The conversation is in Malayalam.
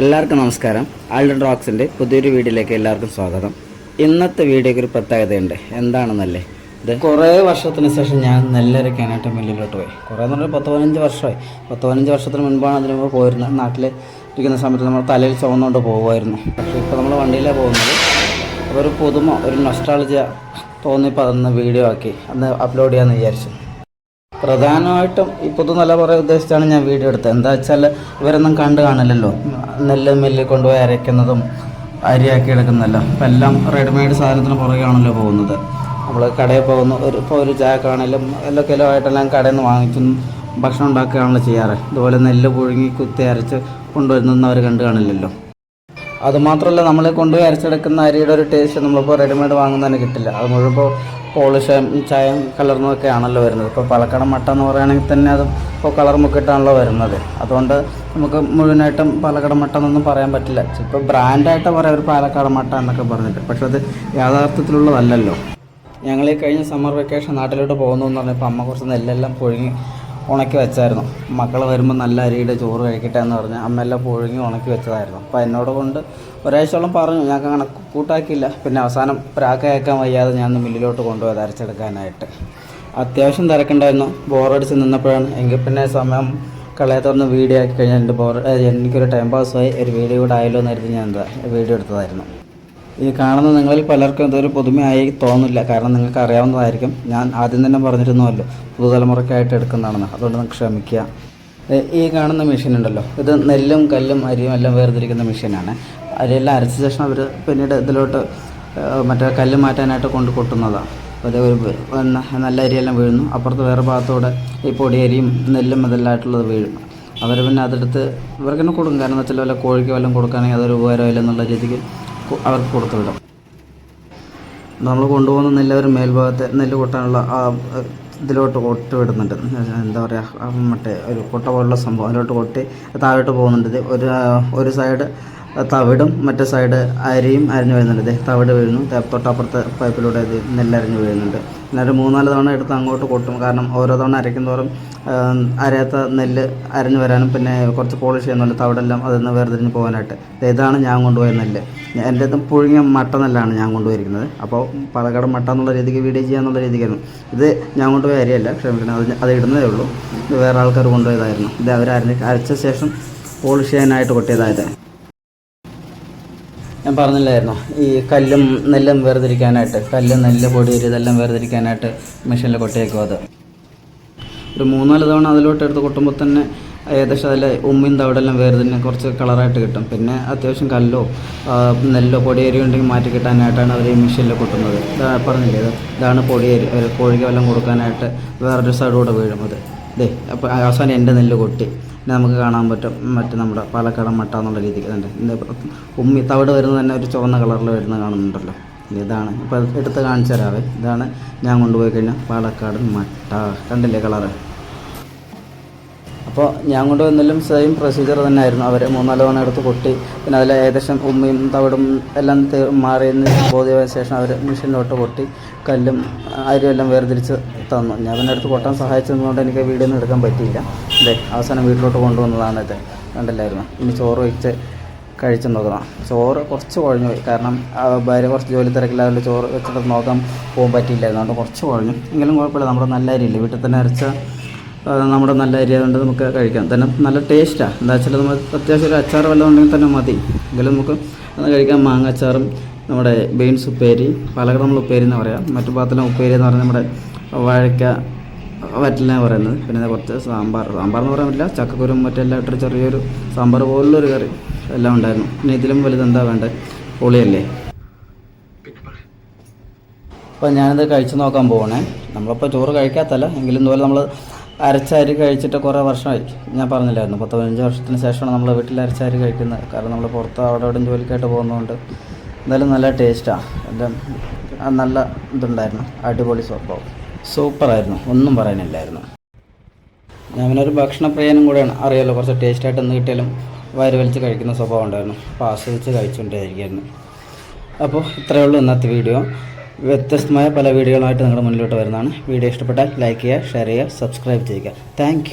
എല്ലാവർക്കും നമസ്കാരം. ആൾഡൻ റോക്സിന്റെ പുതിയൊരു വീഡിയോയിലേക്ക് എല്ലാവർക്കും സ്വാഗതം. ഇന്നത്തെ വീഡിയോയ്ക്ക് ഒരു പ്രത്യേകതയുണ്ട്. എന്താണെന്നല്ലേ? ഇത് കുറേ വർഷത്തിന് ശേഷം ഞാൻ നെല്ലരക്കാനായിട്ട് മില്ലിലോട്ട് പോയി. കുറേ എന്ന് പറഞ്ഞാൽ പത്ത് പതിനഞ്ച് വർഷമായി. പത്ത് പതിനഞ്ച് വർഷത്തിന് മുൻപാണ് അതിന് മുമ്പ് പോയിരുന്നത് നാട്ടിൽ ഇരിക്കുന്ന സമയത്ത് നമ്മൾ തലയിൽ ചുവന്നുകൊണ്ട് പോകുമായിരുന്നു. പക്ഷേ ഇപ്പോൾ നമ്മൾ വണ്ടിയിലാണ് പോകുന്നത്. അപ്പോൾ ഒരു പുതുമ ഒരു നൊസ്റ്റാളജിയ തോന്നിപ്പോൾ അതൊന്ന് വീഡിയോ ആക്കി അന്ന് അപ്ലോഡ് ചെയ്യാമെന്ന് വിചാരിച്ചു. പ്രധാനമായിട്ടും ഈ പുതുനില കുറേ ഉദ്ദേശിച്ചാണ് ഞാൻ വീഡിയോ എടുത്തത്. എന്താ വെച്ചാൽ ഇവരൊന്നും കണ്ടു കാണില്ലല്ലോ. നെല്ല് മില്ലിൽ കൊണ്ടുപോയി അരയ്ക്കുന്നതും അരിയാക്കി എടുക്കുന്നതല്ല. അപ്പം എല്ലാം റെഡിമെയ്ഡ് സാധനത്തിന് പുറകെയാണല്ലോ പോകുന്നത്. നമ്മൾ കടയിൽ പോകുന്നു. ഒരു ഇപ്പോൾ ഒരു ചായക്കാണെങ്കിലും എല്ലാ കിലോ ആയിട്ടെല്ലാം കടയിൽ നിന്ന് വാങ്ങിച്ചും ഭക്ഷണം ഉണ്ടാക്കുകയാണല്ലോ ചെയ്യാറ്. ഇതുപോലെ നെല്ല് പുഴുങ്ങി കുത്തി അരച്ച് കൊണ്ടുവരുന്നവർ അവർ കണ്ടു കാണില്ലല്ലോ. അതുമാത്രമല്ല നമ്മൾ കൊണ്ടുപോയി അരച്ചെടുക്കുന്ന അരിയുടെ ഒരു ടേസ്റ്റ് നമ്മളിപ്പോൾ റെഡിമെയ്ഡ് വാങ്ങുന്നതിന് കിട്ടില്ല. അത് മുഴുവൻ ഇപ്പോൾ പോളിഷ് ചായം കലർന്നതൊക്കെ ആണല്ലോ വരുന്നത്. ഇപ്പോൾ പാലക്കാട് മട്ട എന്ന് പറയുകയാണെങ്കിൽ തന്നെ അത് ഇപ്പോൾ കളർ മുക്കിയിട്ടാണല്ലോ വരുന്നത്. അതുകൊണ്ട് നമുക്ക് മുഴുവനായിട്ടും പാലക്കാട് മട്ട എന്നൊന്നും പറയാൻ പറ്റില്ല. ഇപ്പോൾ ബ്രാൻഡായിട്ട് പറയാം ഒരു പാലക്കാട് മട്ട എന്നൊക്കെ പറഞ്ഞിട്ട്. പക്ഷെ അത് യാഥാർത്ഥ്യത്തിലുള്ളതല്ലല്ലോ. ഞങ്ങൾ ഈ കഴിഞ്ഞ സമ്മർ വെക്കേഷൻ നാട്ടിലോട്ട് പോകുന്നു എന്ന് പറഞ്ഞപ്പോൾ അമ്മ കുറച്ച് നെല്ലെല്ലാം പുഴുങ്ങി ഉണക്കി വെച്ചായിരുന്നു. മക്കൾ വരുമ്പോൾ നല്ല അരിയുടെ ചോറ് കഴിക്കട്ടെ എന്ന് പറഞ്ഞ് അമ്മയെല്ലാം പുഴുങ്ങി ഉണക്കി വെച്ചതായിരുന്നു. അപ്പോൾ എന്നോട് കൊണ്ട് ഒരാഴ്ചയോളം പറഞ്ഞു ഞാൻ അങ്ങനെ കൂട്ടാക്കിയില്ല. പിന്നെ അവസാനം പ്രാക്കയക്കാൻ വയ്യാതെ ഞാൻ മില്ലിലോട്ട് കൊണ്ടുപോയത് അരച്ചെടുക്കാനായിട്ട്. അത്യാവശ്യം തിരക്കുണ്ടായിരുന്നു. ബോറടിച്ച് നിന്നപ്പോഴാണ്. എങ്കിൽ പിന്നെ സമയം കളയാത്തൊന്ന് വീഡിയോ ആക്കി കഴിഞ്ഞാൽ എന്റെ ബോർ എനിക്കൊരു ടൈം പാസ്സായി ഒരു വീഡിയോ കൂടെ ആയല്ലോ എന്ന് കരുതി ഞാൻ എന്താ വീഡിയോ എടുത്തതായിരുന്നു. ഈ കാണുന്ന നിങ്ങളിൽ പലർക്കും ഇതൊരു പുതുമയായി തോന്നില്ല. കാരണം നിങ്ങൾക്ക് അറിയാവുന്നതായിരിക്കും. ഞാൻ ആദ്യം തന്നെ പറഞ്ഞിരുന്നുവല്ലോ പുതുതലമുറയ്ക്കായിട്ട് എടുക്കുന്നതാണെന്ന്. അതുകൊണ്ട് നിങ്ങൾക്ക് ക്ഷമിക്കുക. ഈ കാണുന്ന മെഷീൻ ഉണ്ടല്ലോ. ഇത് നെല്ലും കല്ലും അരിയും എല്ലാം വേർതിരിക്കുന്ന മെഷീനാണ് അരിയെല്ലാം അരച്ച ശേഷം അവർ പിന്നീട് ഇതിലോട്ട് മറ്റേ കല്ല് മാറ്റാനായിട്ട് കൊണ്ട് കൊട്ടുന്നതാണ്. ഒരു നല്ല അരിയെല്ലാം വീഴുന്നു. അപ്പുറത്ത് വേറെ ഭാഗത്തൂടെ ഈ പൊടിയരിയും നെല്ലും ഇതെല്ലാമായിട്ടുള്ളത് വീഴും. അവർ പിന്നെ അതെടുത്ത് ഇവർക്ക് തന്നെ കൊടുക്കും. കാരണം വെച്ചാൽ വല്ല കോഴിക്ക് വല്ലതും കൊടുക്കുകയാണെങ്കിൽ അതൊരു ഉപകാരമില്ല എന്നുള്ള രീതിക്ക് അവർക്ക് കൊടുത്തു വിടാം നമ്മൾ കൊണ്ടുപോകുന്ന നെല്ല് അവർ മേൽഭാഗത്തെ നെല്ല് കൊട്ടാനുള്ള ആ ഇതിലോട്ട് കൊട്ടി വിടുന്നുണ്ട്. എന്താ പറയുക മറ്റേ ഒരു കൊട്ട പോലുള്ള സംഭവം അതിലോട്ട് കൊട്ടി താഴോട്ട് പോകുന്നുണ്ട്. ഒരു ഒരു സൈഡ് തവിടും മറ്റേ സൈഡ് അരിയും അരിഞ്ഞു വരുന്നുണ്ട്. തവിട് വീഴുന്നു. തൊട്ടപ്പുറത്തെ പൈപ്പിലൂടെ ഇത് നെല്ലരഞ്ഞു വീഴുന്നുണ്ട്. പിന്നെ മൂന്നാൽ തവണ എടുത്ത് അങ്ങോട്ട് കൊട്ടും. കാരണം ഓരോ തവണ അരയ്ക്കും തോറും അരയാത്ത നെല്ല് അരഞ്ഞു വരാനും പിന്നെ കുറച്ച് പോളിഷ് ചെയ്യുന്നുണ്ട് തവിടെല്ലാം അതിൽ നിന്ന് വേർതിരിഞ്ഞ് പോകാനായിട്ട്. ഇതാണ് ഞാൻ കൊണ്ടുപോയ നെല്ല്. ഞാൻ- എന്റെ അത് പുഴുങ്ങിയ മട്ട നെല്ലാണ് ഞാൻ കൊണ്ടുപോയിരിക്കുന്നത്. അപ്പോൾ പാലക്കാട് മട്ട എന്നുള്ള രീതിക്ക് വീഡിയോ ചെയ്യാന്നുള്ള രീതിക്കായിരുന്നു. ഇത് ഞാൻ കൊണ്ടുപോയ അരിയല്ല ക്ഷമിക്കണം അത് അത് ഇടുന്നതേ ഉള്ളൂ. ഇത് വേറെ ആൾക്കാർ കൊണ്ടുപോയതായിരുന്നു. ഇത് അവർ അരച്ച ശേഷം പോളിഷ് ചെയ്യാനായിട്ട് കൊട്ടിയതായത്. ഞാൻ പറഞ്ഞില്ലായിരുന്നു? ഈ കല്ലും നെല്ലും വേർതിരിക്കാനായിട്ട് കല്ല് നെല്ല് പൊടി ഇതെല്ലാം വേർതിരിക്കാനായിട്ട് മെഷീനിൽ കൊട്ടിയേക്കും അത്. ഒരു മൂന്നാൽ തവണ അതിലോട്ട് എടുത്ത് കൊട്ടുമ്പോൾ തന്നെ ഏകദേശം അതിൽ ഉമ്മിയും തവിടെല്ലാം തന്നെ കുറച്ച് കളറായിട്ട് കിട്ടും. പിന്നെ അത്യാവശ്യം കല്ലോ നെല്ലോ പൊടിയരി ഉണ്ടെങ്കിൽ മാറ്റി കിട്ടാനായിട്ടാണ് അവർ ഈ മെഷീനിൽ കൊട്ടുന്നത്. ഇതാ പറഞ്ഞില്ലേ ഇത് ഇതാണ് പൊടിയരി കോഴിക്ക് വല്ലതും കൊടുക്കാനായിട്ട് വേറൊരു സൈഡൂടെ വീഴും അത് ദേ അപ്പോൾ അവസാനം എന്റെ നെല്ല് കൊട്ടി. പിന്നെ നമുക്ക് കാണാൻ പറ്റും മറ്റേ നമ്മുടെ പാലക്കാട് മട്ട എന്നുള്ള രീതിക്ക്. തന്നെ ഉമ്മി തവിട് വരുന്നത് തന്നെ ഒരു ചുവന്ന കളറിൽ വരുന്നത് കാണുന്നുണ്ടല്ലോ. ഇതാണ്. ഇപ്പോൾ എടുത്ത് കാണിച്ചു തരാവേ. ഇതാണ് ഞാൻ കൊണ്ടുപോയി കഴിഞ്ഞാൽ പാലക്കാട് മട്ട. കണ്ടില്ലേ കളറ്? അപ്പോൾ ഞാൻ കൊണ്ടുവന്നാലും സെയിം പ്രൊസീജിയർ തന്നെ ആയിരുന്നു അവർ മൂന്നാൽ തവണ എടുത്ത് കൊട്ടി. പിന്നെ അതിൽ ഏകദേശം ഉമ്മയും തവിടും എല്ലാം മാറിയെന്ന് ബോധ്യമായ ശേഷം അവർ മെഷീനിലോട്ട് കൊട്ടി കല്ലും അരിയും എല്ലാം വേർതിരിച്ച് തന്നു. ഞാൻ പിന്നെ എടുത്ത് കൊട്ടാൻ സഹായിച്ചതുകൊണ്ട് എനിക്ക് വീഡിയോ ഒന്നും എടുക്കാൻ പറ്റിയില്ല. അതെ അവസാനം വീട്ടിലോട്ട് കൊണ്ടുവന്നതാണ് ഇത്. കണ്ടില്ലായിരുന്നു? ഇനി ചോറ് വെച്ച് കഴിച്ചു നോക്കണം. ചോറ് കുറച്ച് കുഴഞ്ഞു പോയി. കാരണം ഭാര്യ കുറച്ച് ജോലി തിരക്കില്ലാതെ ചോറ് വെച്ചിട്ട് നോക്കാൻ പോകാൻ പറ്റിയില്ലായിരുന്നു. അതുകൊണ്ട് കുറച്ച് കുഴഞ്ഞു. എങ്കിലും കുഴപ്പമില്ല. നമ്മുടെ നല്ല അരിയില്ല? വീട്ടിൽ തന്നെ അരച്ച നമ്മുടെ നല്ല ഏരിയ കൊണ്ട് നമുക്ക് കഴിക്കാം. തന്നെ നല്ല ടേസ്റ്റാണ് എന്താ വെച്ചാൽ നമ്മൾ അത്യാവശ്യം ഒരു അച്ചാർ വല്ലതും ഉണ്ടെങ്കിൽ തന്നെ മതി. എങ്കിലും നമുക്ക് അത് കഴിക്കാം. മാങ്ങ അച്ചാറും നമ്മുടെ ബീൻസ് ഉപ്പേരി പാലക്കാട് നമ്മൾ ഉപ്പേരി എന്ന് പറയാം. മറ്റു ഭാഗത്തെല്ലാം ഉപ്പേരി എന്ന് പറഞ്ഞാൽ നമ്മുടെ വാഴയ്ക്ക വറ്റലാണ് പറയുന്നത്. പിന്നെ കുറച്ച് സാമ്പാർ. സാമ്പാർ എന്ന് പറയാൻ പറ്റില്ല. ചക്കക്കുരും മറ്റെല്ലാം ഇട്ടൊരു ചെറിയൊരു സാമ്പാർ പോലുള്ളൊരു കറി എല്ലാം ഉണ്ടായിരുന്നു. പിന്നെ ഇതിലും വലുത് എന്താ വേണ്ടത് പൊളിയല്ലേ? അപ്പോൾ ഞാനിത് കഴിച്ച് നോക്കാൻ പോകണേ നമ്മളിപ്പോൾ ചോറ് കഴിക്കാത്തല്ല. എങ്കിലും ഇതുപോലെ നമ്മൾ അരച്ച അരി കഴിച്ചിട്ട് കുറേ വർഷമായി. ഞാൻ പറഞ്ഞില്ലായിരുന്നു. പത്ത് പതിനഞ്ച് വർഷത്തിന് ശേഷമാണ് നമ്മൾ വീട്ടിൽ അരച്ചാരി കഴിക്കുന്നത്. കാരണം നമ്മൾ പുറത്ത് അവിടെ അവിടെ ജോലിക്കായിട്ട് പോകുന്നതുകൊണ്ട് എന്തായാലും നല്ല ടേസ്റ്റാണ് എന്റെ നല്ല ഇതുണ്ടായിരുന്നു. അടിപൊളി സ്വഭാവം. സൂപ്പറായിരുന്നു. ഒന്നും പറയാനില്ലായിരുന്നു. ഞാൻ പിന്നെ ഒരു ഭക്ഷണപ്രിയനും കൂടെയാണ്. അറിയാലോ കുറച്ച് ടേസ്റ്റായിട്ട് എന്ത് കിട്ടിയാലും വയറ് വലിച്ച് കഴിക്കുന്ന സ്വഭാവം ഉണ്ടായിരുന്നു. അപ്പോൾ ആസ്വദിച്ച് കഴിച്ചുകൊണ്ടേയിരിക്കുന്നു അപ്പോൾ ഇത്രയേ ഉള്ളൂ ഇന്നത്തെ വീഡിയോ. വ്യത്യസ്തമായ പല വീഡിയോകളായിട്ട് നിങ്ങളുടെ മുന്നിലോട്ട് വരുന്നതാണ്. വീഡിയോ ഇഷ്ടപ്പെട്ടാൽ ലൈക്ക് ചെയ്യുക ഷെയർ ചെയ്യുക സബ്സ്ക്രൈബ് ചെയ്യുക. താങ്ക്